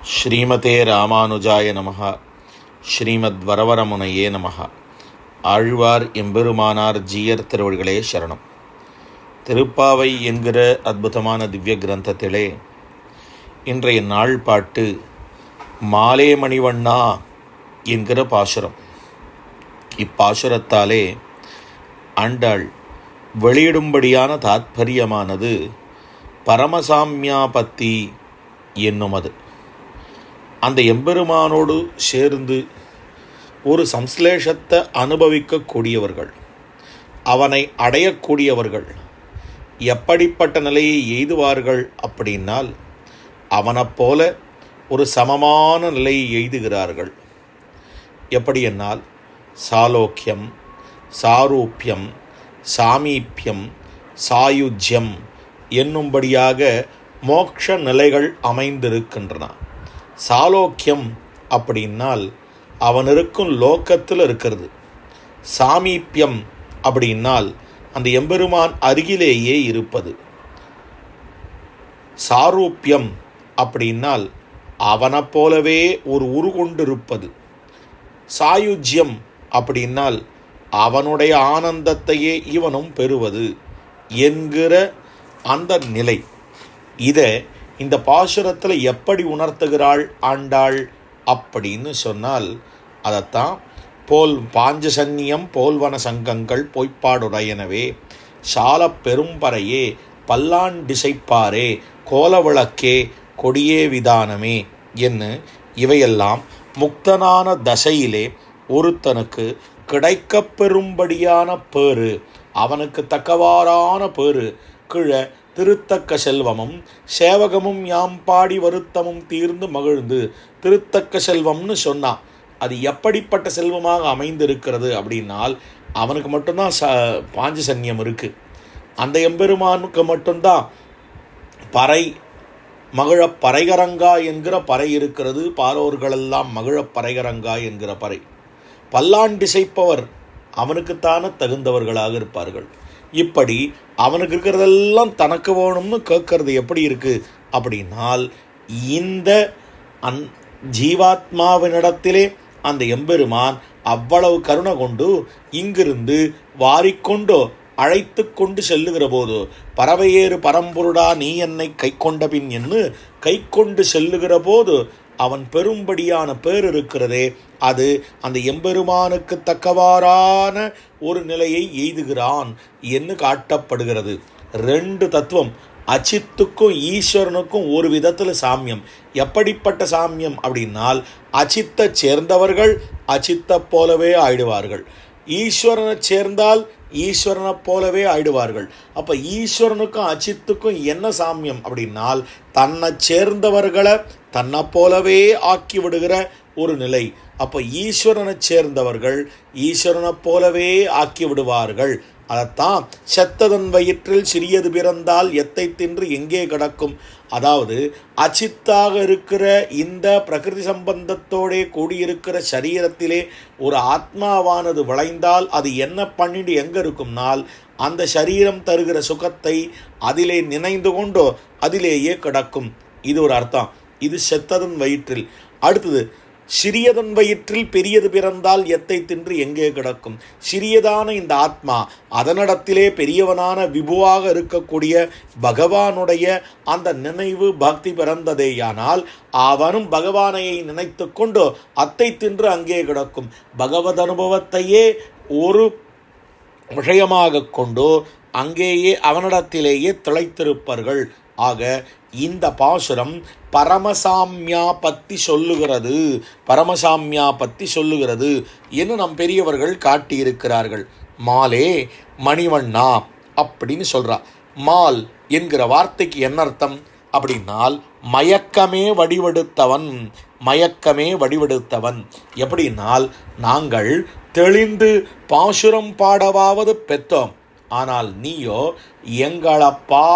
ஸ்ரீமதே ராமானுஜாய நமக ஸ்ரீமத் வரவரமுனையே நமக ஆழ்வார் எம்பெருமானார் ஜீயர் திருவடிகளே சரணம். திருப்பாவை என்கிற அற்புதமான திவ்ய கிரந்தத்திலே இன்றைய நாள் பாட்டு மாலே மணிவண்ணா என்கிற பாசுரம். இப்பாசுரத்தாலே ஆண்டாள் வெளியிடும்படியான தாத்பரியமானது பரமசாமியாபத்தி அது. அந்த எம்பெருமானோடு சேர்ந்து ஒரு சம்ஸ்லேஷத்தை அனுபவிக்கக்கூடியவர்கள் அவனை அடையக்கூடியவர்கள் எப்படிப்பட்ட நிலையை எய்துவார்கள் அப்படின்னால் அவனைப் போல ஒரு சமமான நிலையை எய்துகிறார்கள். எப்படி என்னால்? சாலோக்கியம் சாரூப்பியம் சாமீப்பியம் சாயுஜ்யம் என்னும்படியாக மோக்ஷ நிலைகள் அமைந்திருக்கின்றன. சாலோக்கியம் அப்படின்னால் அவன் இருக்கும் லோக்கத்தில் இருக்கிறது. சாமீப்பியம் அப்படின்னால் அந்த எம்பெருமான் அருகிலேயே இருப்பது. சாரூப்பியம் அப்படின்னால் அவனைப் போலவே ஒரு உருகொண்டிருப்பது சாயுஜ்யம் அப்படின்னால் அவனுடைய ஆனந்தத்தையே இவனும் பெறுவது என்கிற அந்த நிலை. இதை இந்த பாசுரத்தில் எப்படி உணர்த்துகிறாள் ஆண்டாள் அப்படின்னு சொன்னால் அதைத்தான் போல் பாஞ்சசன்னியம் போல்வன சங்கங்கள் பொய்ப்பாடுடையனவே சால பெரும்பறையே பல்லான் திசைப்பாரே கோலவிளக்கே கொடியே விதானமே என்ன இவையெல்லாம் முக்தனான தசையிலே ஒருத்தனுக்கு கிடைக்கப்பெறும்படியான பேரு அவனுக்கு தக்கவாறான பேரு கீழே திருத்தக்க செல்வமும் சேவகமும் யாம் பாடி வருத்தமும் தீர்ந்து மகிழ்ந்து திருத்தக்க செல்வம்னு சொன்னான் அது எப்படிப்பட்ட செல்வமாக அமைந்திருக்கிறது அப்படின்னால் அவனுக்கு மட்டும்தான் ச பாஞ்சசன்யம் இருக்குது அந்த எம்பெருமானுக்கு மட்டும்தான் பறை மகிழ பறைகரங்கா என்கிற பறை இருக்கிறது. பாரோர்களெல்லாம் மகிழ பறைகரங்கா என்கிற பறை. பல்லாண்டிசைப்பவர் அவனுக்குத்தானே தகுந்தவர்களாக இருப்பார்கள். இப்படி அவனுக்கு இருக்கிறதெல்லாம் தனக்கு வேணும்னு கேட்கறது எப்படி இருக்கு? அப்படின்னால் இந்த அந் ஜீவாத்மாவினிடத்திலே அந்த எம்பெருமான் அவ்வளவு கருணை கொண்டு இங்கிருந்து வாரிக்கொண்டோ அழைத்து கொண்டு செல்லுகிற போது பறவையேறு பரம்பொருடா நீ என்னை கை கொண்ட பின் என்று கை கொண்டு செல்லுகிற போது அவன் பெரும்படியான பேர் இருக்கிறதே அது அந்த எம்பெருமானுக்கு தக்கவாறான ஒரு நிலையை எய்துகிறான் என்று காட்டப்படுகிறது. ரெண்டு தத்துவம் அச்சித்துக்கும் ஈஸ்வரனுக்கும் ஒரு விதத்தில் சாமியம். எப்படிப்பட்ட சாமியம் அப்படின்னால் அச்சித்தை சேர்ந்தவர்கள் அச்சித்தை போலவே ஆயிடுவார்கள். ஈஸ்வரனை சேர்ந்தால் ஈஸ்வரனை போலவே ஆயிடுவார்கள். அப்போ ஈஸ்வரனுக்கும் அஜித்துக்கும் என்ன சாமியம்? அப்படின்னால் தன்னை சேர்ந்தவர்களை தன்னை போலவே ஆக்கி விடுகிற ஒரு நிலை. அப்போ ஈஸ்வரனை சேர்ந்தவர்கள் ஈஸ்வரனைப் போலவே ஆக்கி விடுவார்கள் அதைத்தான் செத்ததன் வயிற்றில் சிறியது பிறந்தால் எத்தை தின்று எங்கே கிடக்கும்? அதாவது அச்சித்தாக இருக்கிற இந்த பிரகிருதி சம்பந்தத்தோடே கூடியிருக்கிற சரீரத்திலே ஒரு ஆத்மாவானது விளைந்தால் அது என்ன பண்ணிட்டு எங்கே இருக்கும்னால் அந்த சரீரம் தருகிற சுகத்தை அதிலே நினைந்து கொண்டோ அதிலேயே கிடக்கும். இது ஒரு அர்த்தம். இது செத்ததன் வயிற்றில். அடுத்தது சிறியதன் வயிற்றில் பெரியது பிறந்தால் எத்தை தின்று எங்கே கிடக்கும்? சிறியதான இந்த ஆத்மா அதனிடத்திலே பெரியவனான விபுவாக இருக்கக்கூடிய பகவானுடைய அந்த நினைவு பக்தி பிறந்ததேயானால் அவனும் பகவானையை நினைத்து கொண்டு அத்தை தின்று அங்கே கிடக்கும். பகவத் அனுபவத்தையே ஒரு விஷயமாக கொண்டு அங்கேயே அவனிடத்திலேயே திளைத்திருப்பார்கள். ஆக இந்த பாசுரம் பரமசாமியா பற்றி சொல்லுகிறது. பரமசாமியா பற்றி சொல்லுகிறது என்று நம் பெரியவர்கள் காட்டியிருக்கிறார்கள். மாலே மணிவண்ணா அப்படின்னு சொல்றா. மால் என்கிற வார்த்தைக்கு என்ன அர்த்தம்? அப்படின்னால் மயக்கமே வடிவெடுத்தவன் மயக்கமே வடிவெடுத்தவன். எப்படின்னால் நாங்கள் தெளிந்து பாசுரம் பாடவாவது பெற்றோம். ஆனால் நீயோ எங்களப்பா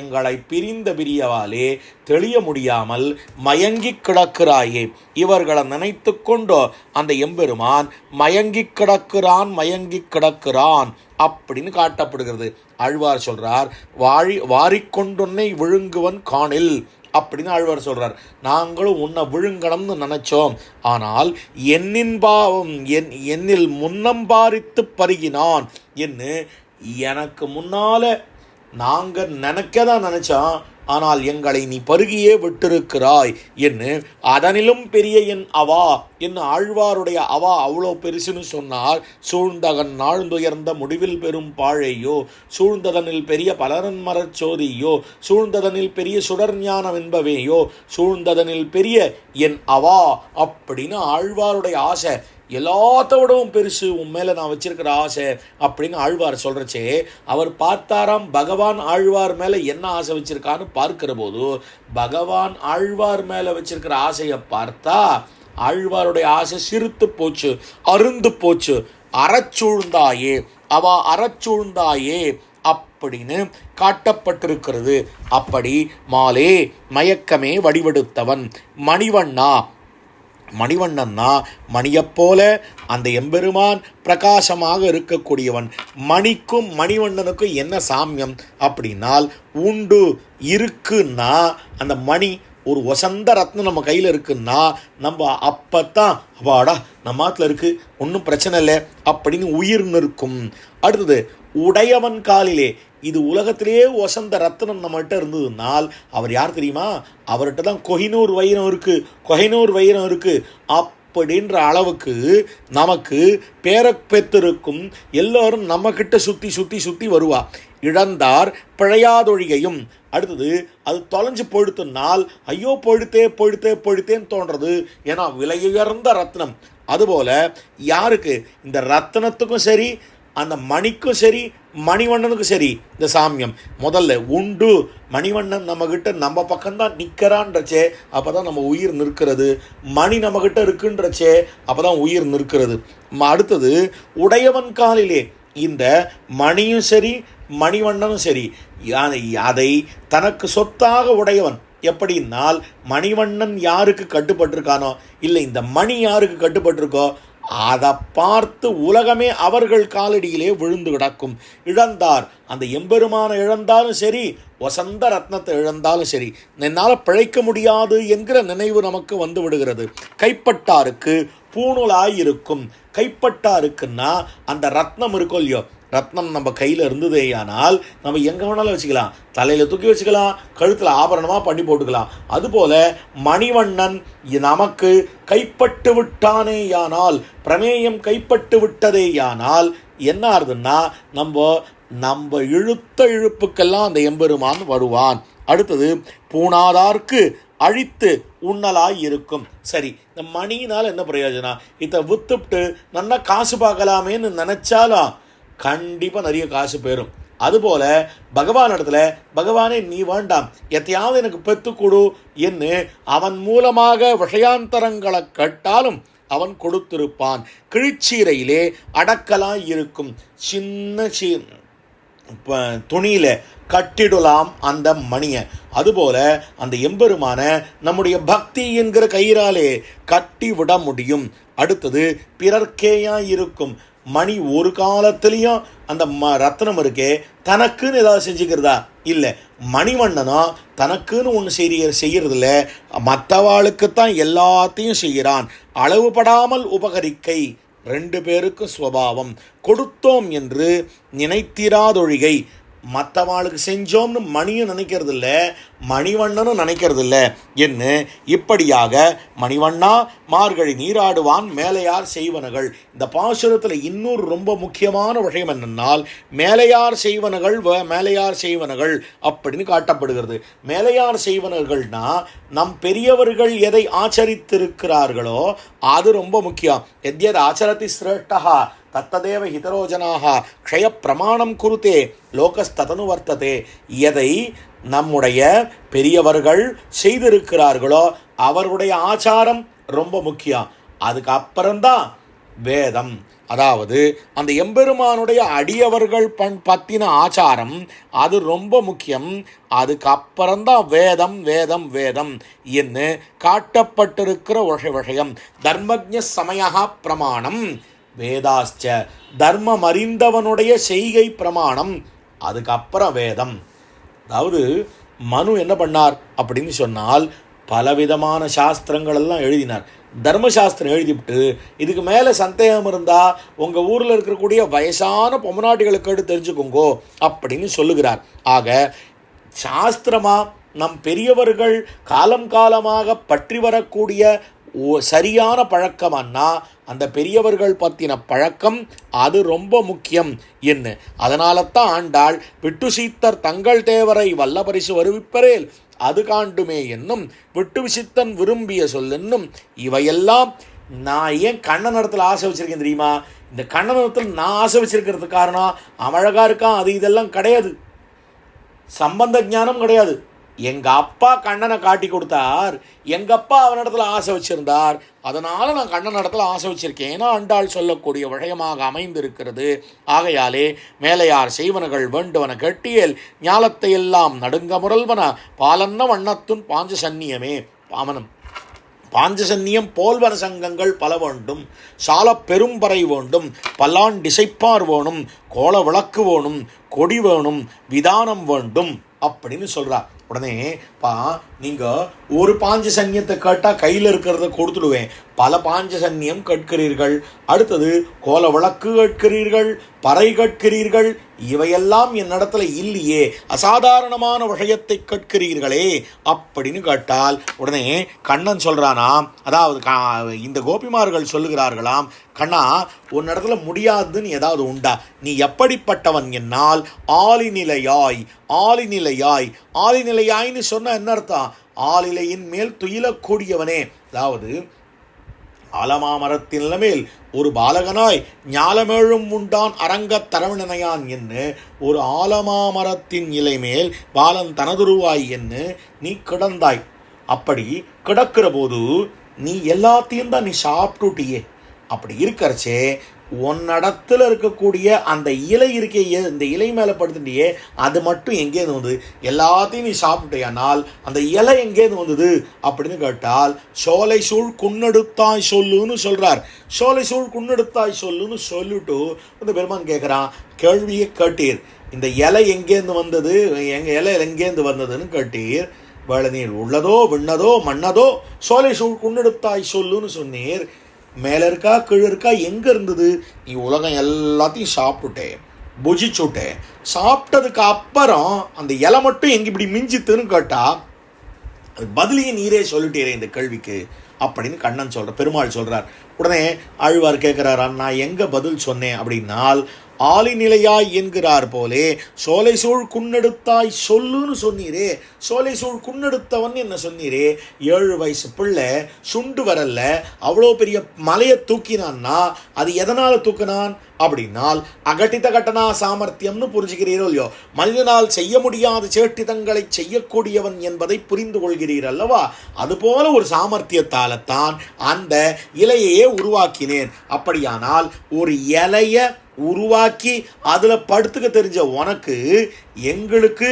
எங்களை பிரிந்த பிரியவாலே தெளிய முடியாமல் மயங்கி கிடக்கிறாயே. இவர்களை நினைத்து கொண்டோ அந்த எம்பெருமான் மயங்கி கிடக்கிறான் மயங்கி கிடக்கிறான் அப்படின்னு காட்டப்படுகிறது. ஆழ்வார் சொல்றார் வாழி வாரிக்கொண்டுன்னை விழுங்குவன் காணில் அப்படின்னு ஆழ்வார் சொல்றார். நாங்களும் உன்னை விழுங்கணும்னு நினைச்சோம். ஆனால் என்னின் பாவம் என் என்னில் முன்னம்பாரித்து பருகினான் என்று எனக்கு முன்னால நாங்கள் நினைக்க தான் நினைச்சோம் ஆனால் எங்களை நீ பருகியே விட்டிருக்கிறாய் என்று அதனிலும் பெரிய என் அவா என் ஆழ்வாருடைய அவா அவ்வளோ பெருசுன்னு சொன்னால் சூழ்ந்தகன் நாழ்ந்துயர்ந்த முடிவில் பெறும் பாழையோ சூழ்ந்ததனில் பெரிய பலரன் மரச்சோதியோ சூழ்ந்ததனில் பெரிய சுடர் ஞானம் என்பவையோ சூழ்ந்ததனில் பெரிய என் அவா அப்படின்னு ஆழ்வாருடைய ஆசை. எல்லாத்த விடவும் பெருசு உன் மேலே நான் வச்சிருக்கிற ஆசை அப்படின்னு ஆழ்வார் சொல்கிறச்சே அவர் பார்த்தாராம் பகவான் ஆழ்வார் மேலே என்ன ஆசை வச்சிருக்கான்னு பார்க்கிற போது பகவான் ஆழ்வார் மேலே வச்சிருக்கிற ஆசையை பார்த்தா ஆழ்வாருடைய ஆசை சிரித்து போச்சு அருந்து போச்சு. அறச்சூழ்ந்தாயே அவ அறச்சூழ்ந்தாயே அப்படின்னு காட்டப்பட்டிருக்கிறது. அப்படி மாலே மயக்கமே வடிவெடுத்தவன். மணிவண்ணா மணிவண்ணன்னா மணியைப்போல அந்த எம்பெருமான் பிரகாசமாக இருக்கக்கூடியவன். மணிக்கும் மணிவண்ணனுக்கும் என்ன சாமியம்? அப்படின்னால் உண்டு இருக்குன்னா அந்த மணி ஒரு வசந்த ரத்னம் நம்ம கையில் இருக்குன்னா நம்ம அப்போ தான் அப்பாடா நம்ம ஆத்துல இருக்கு ஒன்றும் பிரச்சனை இல்லை அப்படின்னு உயிர் நிற்கும். அடுத்தது உடையவன் காலிலே இது உலகத்திலேயே ஒசந்த ரத்னம் நம்மகிட்ட இருந்ததுனால் அவர் யார் தெரியுமா? அவர்கிட்ட தான் கொஹினூர் வைரம் இருக்குது கொஹினூர் வைரம் இருக்குது அப்படின்ற அளவுக்கு நமக்கு பேரப்பெத்திருக்கும் எல்லோரும் நம்மக்கிட்ட சுற்றி சுற்றி சுற்றி வருவா. இழந்தார் பிழையாதொழிகையும். அடுத்தது அது தொலைஞ்சு பொழுத்துனால் ஐயோ பொழுத்தே பொழுத்தே பொழுத்தேன்னு தோன்றது. ஏன்னா விலையுயர்ந்த ரத்னம் அதுபோல் யாருக்கு? இந்த ரத்னத்துக்கும் சரி அந்த மணிக்கும் சரி மணிவண்ணனுக்கும் சரி இந்த சாமியம். முதல்ல உண்டு மணிவண்ணன் நம்மக்கிட்ட நம்ம பக்கம்தான் நிற்கிறான்றச்சே அப்போ தான் நம்ம உயிர் நிற்கிறது. மணி நம்மக்கிட்ட இருக்குன்றச்சே அப்போ தான் உயிர் நிற்கிறது. அடுத்தது உடையவன் காலிலே. இந்த மணியும் சரி மணிவண்ணனும் சரி அதை தனக்கு சொத்தாக உடையவன். எப்படின்னால் மணிவண்ணன் யாருக்கு கட்டுப்பட்டிருக்கானோ இல்லை இந்த மணி யாருக்கு கட்டுப்பட்டிருக்கோ அதை பார்த்து உலகமே அவர்கள் காலடியிலே விழுந்து கிடக்கும். இழந்தார். அந்த எம்பெருமான இழந்தாலும் சரி வசந்த ரத்னத்தை இழந்தாலும் சரி என்னால் பிழைக்க முடியாது என்கிற நினைவு நமக்கு வந்து விடுகிறது. கைப்பட்டாருக்கு பூணூலாய் இருக்கும். கைப்பட்டாருக்குன்னா அந்த ரத்னம் இருக்கும் இல்லையோ? ரத்னம் நம்ம கையில் இருந்ததேயானால் நம்ம எங்கே வேணாலும் வச்சுக்கலாம். தலையில் தூக்கி வச்சுக்கலாம் கழுத்தில் ஆபரணமாக பண்ணி போட்டுக்கலாம். அதுபோல மணிவண்ணன் நமக்கு கைப்பட்டு விட்டானேயானால் பிரமேயம் கைப்பட்டு விட்டதேயானால் என்ன ஆகுதுன்னா நம்ம நம்ம இழுத்த இழுப்புக்கெல்லாம் அந்த எம்பெருமான் வருவான். அடுத்தது பூணாதார்க்கு அழித்து உண்ணலாய் இருக்கும். சரி இந்த மணியினால் என்ன பிரயோஜனம்? இதை வித்துப்ட்டு நல்லா காசு பார்க்கலாமேன்னு நினச்சாலும் கண்டிப்பாக நிறைய காசு போயிடும் அதுபோல பகவான் இடத்துல பகவானே நீ வேண்டாம். எத்தையாவது எனக்கு பெற்றுக்கொடு கொடு என்று அவன் மூலமாக விஷயாந்தரங்களை கட்டாலும் அவன் கொடுத்திருப்பான். கிழிச்சீரையிலே அடக்கலாய் இருக்கும். சின்ன சி ப- கட்டிடலாம் அந்த மணியை. அதுபோல அந்த எம்பெருமான நம்முடைய பக்தி என்கிற கயிறாலே கட்டி விட முடியும். அடுத்தது பிறர்க்கேயா இருக்கும். மணி ஒரு காலத்திலையும் அந்த ம ரத்னம் இருக்கே. தனக்குன்னு ஏதாவது செஞ்சுக்கிறதா? இல்லை. மணிவண்ணனா தனக்குன்னு ஒன்று செய்ய செய்கிறதில்ல மற்றவாளுக்குத்தான் எல்லாத்தையும் செய்கிறான். அளவுபடாமல் உபகரிக்கை. ரெண்டு பேருக்கும் சுவாவம். கொடுத்தோம் என்று நினைத்திராதொழிகை. மற்றவாளுக்கு செஞ்சோம்னு மணியும் நினைக்கிறதில்ல. மணிவண்ணனும் நினைக்கிறது இல்லை என்று இப்படியாக மணிவண்ணா மார்கழி நீராடுவான் மேலையார் செய்வனகள். இந்த பாசுரத்தில் இன்னொரு ரொம்ப முக்கியமான விஷயம் என்னென்னால் மேலையார் செய்வனகள் வ- மேலையார் செய்வனகள் அப்படின்னு காட்டப்படுகிறது. மேலையார் செய்வனர்கள்னா நம் பெரியவர்கள் எதை ஆச்சரித்திருக்கிறார்களோ அது ரொம்ப முக்கியம். எத்யத் ஆச்சரத்தி சிரேஷ்டகா தத்ததேவ ஹிதரோஜனாக க்ஷய பிரமாணம் குருத்தே லோகஸ்ததனு வர்த்ததே. எதை? நம்முடைய பெரியவர்கள் செய்திருக்கிறார்களோ அவருடைய ஆச்சாரம் ரொம்ப முக்கியம். அதுக்கப்புறம்தான் வேதம். அதாவது அந்த எம்பெருமானுடைய அடியவர்கள் பண் பத்தின ஆச்சாரம் அது ரொம்ப முக்கியம். அதுக்கப்புறம்தான் வேதம் வேதம் வேதம் என்று காட்டப்பட்டிருக்கிற விஷ- விஷயம் தர்மஜ சமயா பிரமாணம். வேதாஸ்ச. தர்மம் அறிந்தவனுடைய செய்கை பிரமாணம். அதுக்கப்புறம் வேதம். அதாவது மனு என்ன பண்ணார் அப்படின்னு சொன்னால் பலவிதமான சாஸ்திரங்கள் எல்லாம் எழுதினார். தர்மசாஸ்திரம் எழுதிவிட்டு இதுக்கு மேலே சந்தேகம் இருந்தால் உங்கள் ஊரில் இருக்கக்கூடிய வயசான பொம்மநாட்டிகளை கேட்டு தெரிஞ்சுக்கோங்கோ அப்படின்னு சொல்லுகிறார். ஆக சாஸ்திரமாக நம் பெரியவர்கள் காலம் காலமாக பற்றி வரக்கூடிய சரியான பழக்கம்னா அந்த பெரியவர்கள் பற்றின பழக்கம் அது ரொம்ப முக்கியம் என்ன அதனால தான் ஆண்டாள் விட்டு சீத்தர் தங்கள் தேவரை வல்ல பரிசு வருவிப்பரேல் அது காண்டுமே என்னும் விட்டு விசித்தன் விரும்பிய சொல்லென்னும் இவையெல்லாம் நான் ஏன் கண்ணன் இடத்துல ஆசை வச்சுருக்கேன் தெரியுமா? இந்த கண்ணன் இடத்துல நான் ஆசை வச்சிருக்கிறதுக்கு காரணம் அவன் இருக்கான் அது இதெல்லாம் கிடையாது. சம்பந்த ஞானம் கிடையாது. எங்கள் அப்பா கண்ணனை காட்டி கொடுத்தார். எங்கள் அப்பா அவனிடத்துல ஆசை வச்சிருந்தார். அதனால் நான் கண்ணன் இடத்துல ஆசை வச்சிருக்கேன். ஏன்னா அண்டாள் சொல்லக்கூடிய விஷயமாக அமைந்திருக்கிறது. ஆகையாலே மேலையார் செய்வனகள் வேண்டுவன கெட்டியல் ஞாலத்தை எல்லாம் நடுங்க முரல்வன பாலன்ன வண்ணத்துன் பாஞ்ச சன்னியமே பாமனம். பாஞ்சசன்னியம் போல்வன சங்கங்கள் பல வேண்டும். சால பெரும்பறை வேண்டும். பல்லான் டிசைப்பார் வேணும். கோல விளக்கு வேணும். கொடி வேணும். விதானம் வேண்டும். அப்படின்னு சொல்கிறார் உடனே பா நீங்க ஒரு பாஞ்ச சன்னியத்தை கேட்டா கையில இருக்கிறத கொடுத்துடுவேன். பல பாஞ்ச சன்னியம் கேட்கிறீர்கள். அடுத்தது கோல விளக்கு கேட்கிறீர்கள் பறை கேட்கிறீர்கள். இவையெல்லாம் என்னிடத்துல இல்லையே. அசாதாரணமான விஷயத்தை கேட்கிறீர்களே. அப்படின்னு கேட்டால் உடனே கண்ணன் சொல்றானா அதாவது இந்த கோபிமார்கள் சொல்லுகிறார்களாம் கண்ணா உன்னிடத்துல முடியாதுன்னு ஏதாவது உண்டா? நீ எப்படிப்பட்டவன் என்னால்? ஆலிநிலையாய் ஆலிநிலையாய் ஆலிநிலையாய்ன்னு சொன்ன என்ன அர்த்தம்? ஆளிலையின் மேல் துயிலக்கூடியவனே. அதாவது ஆலமாமரத்தின் மேல் ஒரு பாலகனாய் ஞாலமேழும் உண்டான் அரங்கத் தரவினையான் என்று ஒரு ஆலமாமரத்தின் இலை மேல் பாலன் தனதுருவாய் என்று நீ கிடந்தாய். அப்படி கிடக்கிற போது நீ எல்லாத்தையும் தான் நீ சாப்பிட்டுட்டியே. அப்படி இருக்கிறச்சே உன்னிடத்துல இருக்கக்கூடிய அந்த இலை இருக்கே இந்த இலை மேலே படுத்துட்டியே அது மட்டும் எங்கேருந்து வந்தது? எல்லாத்தையும் நீ சாப்பிட்டியானால் அந்த இலை எங்கேருந்து வந்தது? அப்படின்னு கேட்டால் சோலை சூழ் குன்னெடுத்தாய் சொல்லுன்னு சொல்றார். சோலை சூழ் குன்னெடுத்தாய் சொல்லுன்னு சொல்லிட்டு அந்த பெருமான் கேட்குறான் கேள்வியை கேட்டீர். இந்த இலை எங்கேருந்து வந்தது? எங்க இலை எங்கேருந்து வந்ததுன்னு கேட்டீர். வேளநீர் உள்ளதோ விண்ணதோ மண்ணதோ சோலை சூழ் குன்னெடுத்தாய் சொல்லுன்னு சொன்னீர். மேலே இருக்கா கீழே இருக்கா எங்கே இருந்தது நீ உலகம் எல்லாத்தையும் சாப்பிட்டுட்டேன் புஜிச்சுட்டே. சாப்பிட்டதுக்கு அப்புறம் அந்த இலை மட்டும் எங்க இப்படி மிஞ்சித்துன்னு கேட்டால் அது பதிலையும் நீரே சொல்லிட்டீரே இந்த கேள்விக்கு அப்படின்னு கண்ணன் சொல்கிற பெருமாள் சொல்கிறார் உடனே ஆழ்வார் கேட்குறாரா நான் எங்கே பதில் சொன்னேன்? அப்படின்னால் ஆலிநிலையாய் என்கிறார் போலே சோலை சூழ் குன்னெடுத்தாய் சொல்லுன்னு சொன்னீரே சோலை சூழ் குன்னெடுத்தவன் என்ன சொன்னீரே ஏழு வயசு பிள்ளை சுண்டு வரல அவ்வளோ பெரிய மலையை தூக்கினான்னா அது எதனால் தூக்கினான்? அப்படின்னால் அகட்டித கட்டனா சாமர்த்தியம்னு புரிஞ்சுக்கிறீரோ இல்லையோ? மனிதனால் செய்ய முடியாத சேட்டிதங்களை செய்யக்கூடியவன் என்பதை புரிந்து கொள்கிறீர் அல்லவா? அதுபோல ஒரு சாமர்த்தியத்தால்தான் அந்த இலையையே உருவாக்கினேன். அப்படியானால் ஒரு இலைய உருவாக்கி அதில் படுத்துக்க தெரிஞ்ச உனக்கு எங்களுக்கு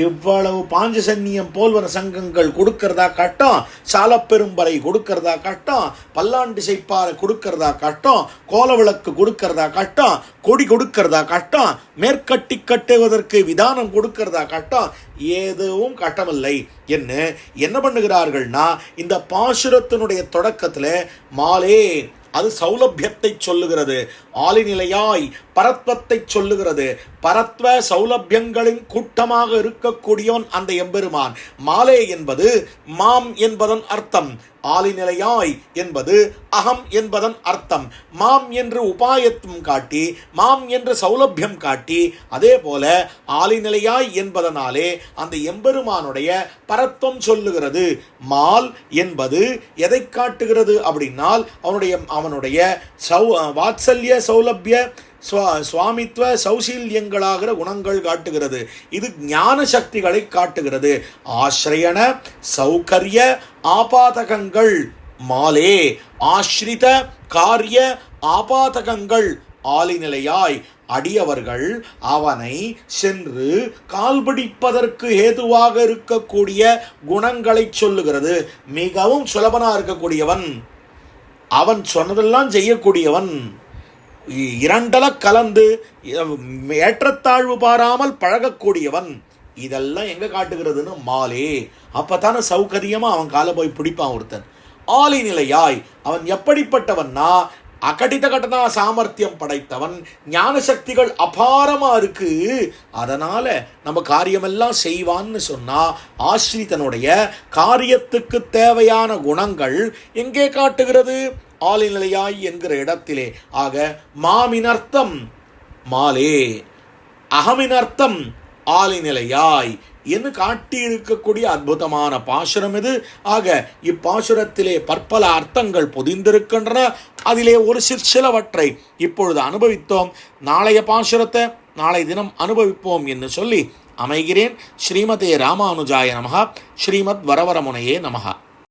எவ்வளவு பாஞ்சசன்னியம் போல்வன சங்கங்கள் கொடுக்கறதா கட்டம் சாலப்பெரும்பறை கொடுக்கறதா கட்டம் பல்லாண்டு செய்ப்பாறை கொடுக்கறதா கட்டம் கோலவிளக்கு கொடுக்கறதா கட்டம் கொடி கொடுக்கறதா கட்டம் மேற்கட்டி கட்டுவதற்கு விதானம் கொடுக்கறதா கட்டம் எதுவும் கட்டமில்லை என்ன? என்ன பண்ணுகிறார்கள்னா இந்த பாசுரத்தினுடைய தொடக்கத்தில் மாலே அது சௌலபியத்தை சொல்லுகிறது. ஆலிநிலையாய் பரத்வத்தை சொல்லுகிறது. பரத்வ சௌலபியங்களின் கூட்டமாக இருக்கக்கூடியவன் அந்த எம்பெருமான். மாலே என்பது மாம் என்பதன் அர்த்தம். ஆலிநிலையாய் என்பது அகம் என்பதன் அர்த்தம். மாம் என்று உபாயத்துவம் காட்டி மாம் என்று சௌலபியம் காட்டி அதே போல ஆலிநிலையாய் என்பதனாலே அந்த எம்பெருமானுடைய பரத்துவம் சொல்லுகிறது. மால் என்பது எதை காட்டுகிறது அப்படின்னால் அவனுடைய அவனுடைய சௌ வாத்சல்ய சௌலபிய சுவா சுவாமித்துவ சௌசீல்யங்களாகிற குணங்கள் காட்டுகிறது. இது ஞான சக்திகளை காட்டுகிறது. ஆசிரியன சௌகரிய ஆபாதகங்கள் மாலே. ஆஸ்ரித காரிய ஆபாதகங்கள் ஆலிநிலையாய். அடியவர்கள் அவனை சென்று கால்பிடிப்பதற்கு ஏதுவாக இருக்கக்கூடிய குணங்களை சொல்லுகிறது. மிகவும் சுலபனா இருக்கக்கூடியவன். அவன் சொன்னதெல்லாம் செய்யக்கூடியவன். இரண்டல கலந்து ஏற்றத்தாழ்வு பாராமல் பழகக்கூடியவன் இதெல்லாம் எங்க காட்டுகிறதுன்னு மாலே. அப்பதானே சௌகரியமா அவன் காலை போய் பிடிப்பான் ஒருத்தன். ஆலை நிலையாய் அவன் எப்படிப்பட்டவன்னா அகடித கடனா சாமர்த்தியம் படைத்தவன் ஞான சக்திகள் அபாரமாக இருக்கு. அதனால் நம்ம காரியமெல்லாம் செய்வான்னு சொன்னால் ஆஸ்ரிதனுடைய காரியத்துக்கு தேவையான குணங்கள் எங்கே காட்டுகிறது? ஆலைநிலையாய் என்கிற இடத்திலே. ஆக மாமினர்த்தம் மாலே. அகமினர்த்தம் ஆலைநிலையாய். என்று காட்டியிருக்கக்கூடிய அற்புதமான பாசுரம் இது ஆக இப்பாசுரத்திலே பற்பல அர்த்தங்கள் பொதிந்திருக்கின்றன அதிலே ஒரு சிற்சிலவற்றை இப்பொழுது அனுபவித்தோம் நாளைய பாசுரத்தை நாளை தினம் அனுபவிப்போம் என்று சொல்லி அமைகிறேன் ஸ்ரீமதே ராமானுஜாய நமகா ஸ்ரீமத் வரவரமுனையே நமகா